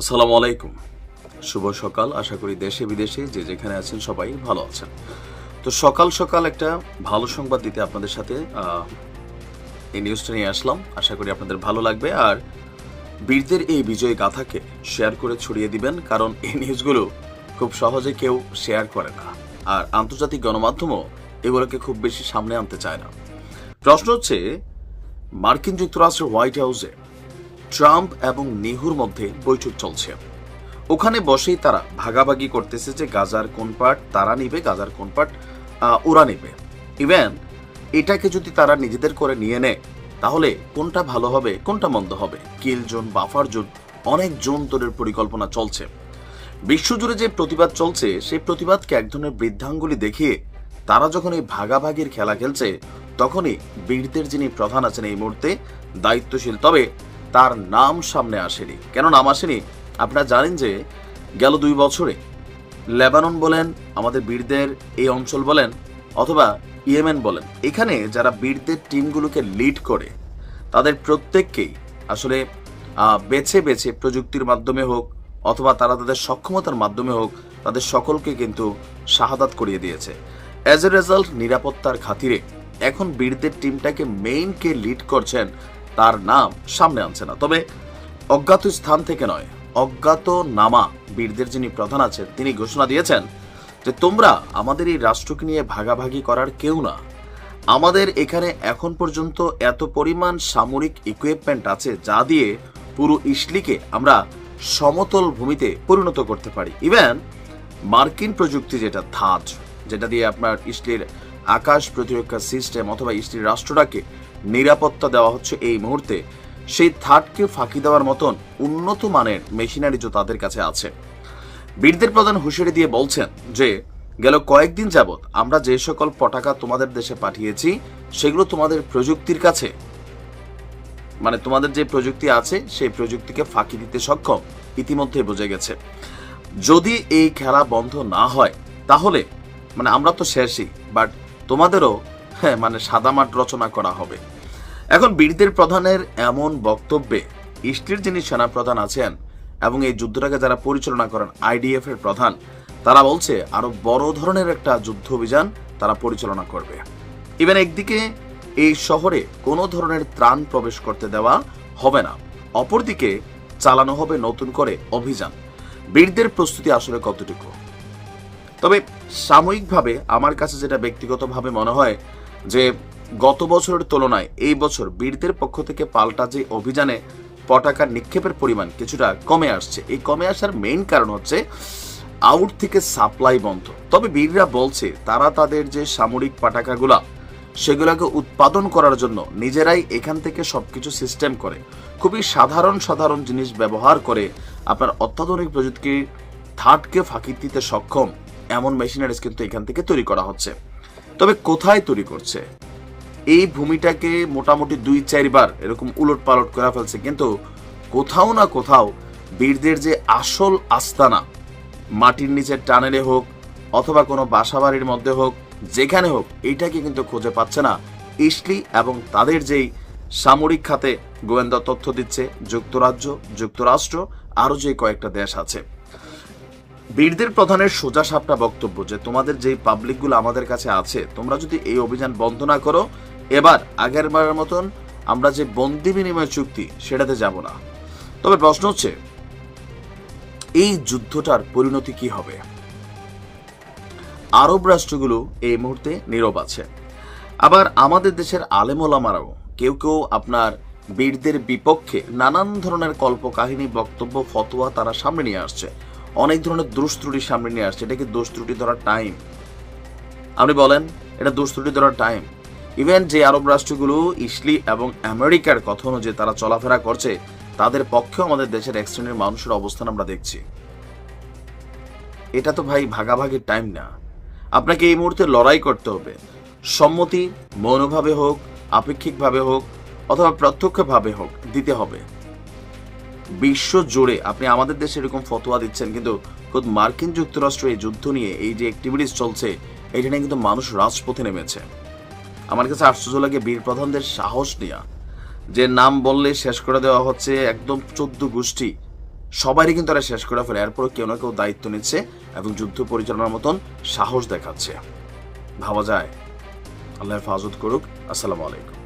আসসালামু আলাইকুম। শুভ সকাল। আশা করি দেশে, বিদেশে যে যেখানে আছেন সবাই ভালো আছেন। তো সকাল সকাল একটা ভালো সংবাদ দিতে আপনাদের সাথে এই নিউজটা নিয়ে আসলাম। আশা করি আপনাদের ভালো লাগবে। আর বীরদের এই বিজয় গাথাকে শেয়ার করে ছড়িয়ে দিবেন, কারণ এই নিউজগুলো খুব সহজে কেউ শেয়ার করে না। আর আন্তর্জাতিক গণমাধ্যমও এগুলোকে খুব বেশি সামনে আনতে চায় না। প্রশ্ন হচ্ছে, মার্কিন যুক্তরাষ্ট্রের হোয়াইট হাউসে ট্রাম্প এবং নেহুর মধ্যে বৈঠক চলছে। ওখানে বসেই তারা ভাগাভাগি করতেছে যে গাজার কোন পার্ট তারা নিবে, গাজার কোন পার্ট ওরা নেবে। ইভেন এটাকে যদি তারা নিজেদের করে নিয়ে নেয়, তাহলে কোনটা ভালো হবে, কোনটা মন্দ হবে? কিল জোন, বাফার জোন, অনেক জোন তোরের পরিকল্পনা চলছে। বিশ্বজুড়ে যে প্রতিবাদ চলছে, সেই প্রতিবাদকে এক ধরনের বৃদ্ধাঙ্গুলি দেখিয়ে তারা যখন এই ভাগাভাগির খেলা খেলছে, তখনই বীরদের যিনি প্রধান আছেন এই মুহূর্তে, দায়িত্বশীল। তবে তার নাম সামনে আসেনি। কেন নাম আসেনি? আপনারা জানেন যে গেল দুই বছরে লেবানন বলেন, আমাদের বীরদের এই অঞ্চল বলেন, অথবা ইয়েমেন বলেন, এখানে যারা বীরদের টিমগুলোকে লিড করে, তাদের প্রত্যেককেই আসলে বেছে বেছে প্রযুক্তির মাধ্যমে হোক, অথবা তারা তাদের সক্ষমতার মাধ্যমে হোক, তাদের সকলকে কিন্তু শাহাদাত করিয়ে দিয়েছে। অ্যাজ এ রেজাল্ট নিরাপত্তার খাতিরে এখন বীরদের টিমটাকে মেইনকে লিড করছেন তার নাম সামনে আনছে না। তবে অজ্ঞাত স্থান থেকে নয়, অজ্ঞাত নামা বীরদের যিনি প্রধান আছেন, তিনি ঘোষণা দিয়েছেন যে তোমরা আমাদের এই রাষ্ট্রকে নিয়ে ভাগাভাগি করার কেউ না। আমাদের এখানে এখন পর্যন্ত এত পরিমাণ সামরিক ইকুইপমেন্ট আছে যা দিয়ে পুরো ইসলিকে আমরা সমতল ভূমিতে পরিণত করতে পারি। ইভেন মার্কিন প্রযুক্তি যেটা ধাজ যেটা দিয়ে আপনার ইসলির আকাশ প্রতিরক্ষা সিস্টেম অথবা ইসলির রাষ্ট্রটাকে নিরাপত্তা দেওয়া হচ্ছে এই মুহূর্তে। সেই থার্ডকে ফাঁকি দেওয়ার মতন উন্নত মানের মেশিনারিজও তাদের কাছে আছে। বীরদের প্রধান হুঁশিয়ারি দিয়ে বলছেন যে, গেল কয়েকদিন যাবৎ আমরা যে সকল পটাকা তোমাদের দেশে পাঠিয়েছি, সেগুলো তোমাদের প্রযুক্তির কাছে। মানে তোমাদের যে প্রযুক্তি আছে, সেই প্রযুক্তিকে ফাঁকি দিতে সক্ষম ইতিমধ্যে বোঝা গেছে। যদি এই খেলা বন্ধ না হয়, তাহলে মানে আমরা তো শেষই বাট তোমাদেরও হ্যাঁ মানে সাদামাট রচনা করা হবে। এখন বীরদের প্রধানের এমন বক্তব্যে ইস্টির যিনি সেনাপ্রধান আছেন এবং এই যুদ্ধটাকে যারা পরিচালনা করেন আইডিএফ এর প্রধান, তারা বলছে, আরও বড় ধরনের একটা যুদ্ধ অভিযান তারা পরিচালনা করবে। ইভেন একদিকে এই শহরে কোনো ধরনের ত্রাণ প্রবেশ করতে দেওয়া হবে না, অপরদিকে চালানো হবে নতুন করে অভিযান। বীরদের প্রস্তুতি আসলে কতটুকু? তবে সাময়িকভাবে আমার কাছে যেটা ব্যক্তিগতভাবে মনে হয় যে গত বছরের তুলনায় এই বছর বীরদের পক্ষ থেকে পাল্টা যে অভিযানে পটাকা নিক্ষেপের পরিমাণ কিছুটা কমে আসছে। এই কমে আসার মেইন কারণ হচ্ছে আউট থেকে সাপ্লাই বন্ধ। তবে বীররা বলছে, তারা তাদের যে সামরিক পাটাকাগুলা সেগুলোকে উৎপাদন করার জন্য নিজেরাই এখান থেকে সবকিছু সিস্টেম করে। খুবই সাধারণ সাধারণ জিনিস ব্যবহার করে আপনার অত্যাধুনিক প্রযুক্তির থার্ডকে ফাঁকি দিতে সক্ষম এমন মেশিনারিজ কিন্তু এখান থেকে তৈরি করা হচ্ছে। তবে কোথায় তৈরি করছে? এই ভূমিটাকে মোটামুটি দুই, চারবার এরকম উলট পালট করে ফেলছে, কিন্তু কোথাও না কোথাও বীরদের যে আসল আস্তানা, মাটির নিচের টানেলে হোক অথবা কোনো বাসাবাড়ির মধ্যে হোক, যেখানে হোক এইটাকে কিন্তু খুঁজে পাচ্ছে না। ইসলি এবং তাদের যেই সামরিক খাতে গোয়েন্দা তথ্য দিচ্ছে, যুক্তরাজ্য, যুক্তরাষ্ট্র, আরও যে কয়েকটা দেশ আছে। বীরদের প্রধানের সোজা সাপটা বক্তব্য যে তোমাদের যেই পাবলিকগুলো আমাদের কাছে আছে, তোমরা যদি এই অভিযান বন্ধ না করো, এবার আগের বারের মতন আমরা যে বন্দি বিনিময় চুক্তি, সেটাতে যাব না। তবে প্রশ্ন হচ্ছে, এই যুদ্ধটার পরিণতি কি হবে? আরব রাষ্ট্রগুলো এই মুহূর্তে নীরব আছে। আবার আমাদের দেশের আলেমোলামারাও, কেউ কেউ আপনার বীরদের বিপক্ষে নানান ধরনের কল্পকাহিনী, বক্তব্য, ফতোয়া তারা সামনে নিয়ে আসছে। অনেক ধরনের দোষ ত্রুটি সামনে নিয়ে আসছে। এটা কি দোষ ত্রুটি ধরার টাইম আপনি বলেন, এটা দোষ ত্রুটি ধরার টাইম ইভেন যে আরব রাষ্ট্রগুলো, ইসলি এবং আমেরিকার কথা অনুযায়ী তারা চলাফেরা করছে, তাদের পক্ষেও আমাদের দেশের এক শ্রেণির মানুষের অবস্থান আমরা দেখছি। এটা তো ভাই ভাগাভাগির টাইম না। আপনাকে এই মুহূর্তে লড়াই করতে হবে। সম্মতি মৌনভাবে হোক, আপেক্ষিকভাবে হোক, অথবা প্রত্যক্ষভাবে হোক, দিতে হবে। বিশ্ব জুড়ে আপনি আমাদের দেশে এরকম ফতোয়া দিচ্ছেন, কিন্তু খোদ মার্কিন যুক্তরাষ্ট্র এই যুদ্ধ নিয়ে এই যে অ্যাক্টিভিটিস চলছে, এটা নিয়ে কিন্তু মানুষ রাজপথে নেমেছে। আমার কাছে আশ্চর্য লাগে বীর প্রধানদের সাহস নেওয়া যে নাম বললে শেষ করে দেওয়া হচ্ছে একদম চোদ্দ গোষ্ঠী। সবারই কিন্তু তারা শেষ করে ফেলে এরপর কেউ না কেউ দায়িত্ব নিচ্ছে এবং যুদ্ধ পরিচালনার মতন সাহস দেখাচ্ছে। ভাবা যায়। আল্লাহ হেফাজত করুক। আসসালামু আলাইকুম।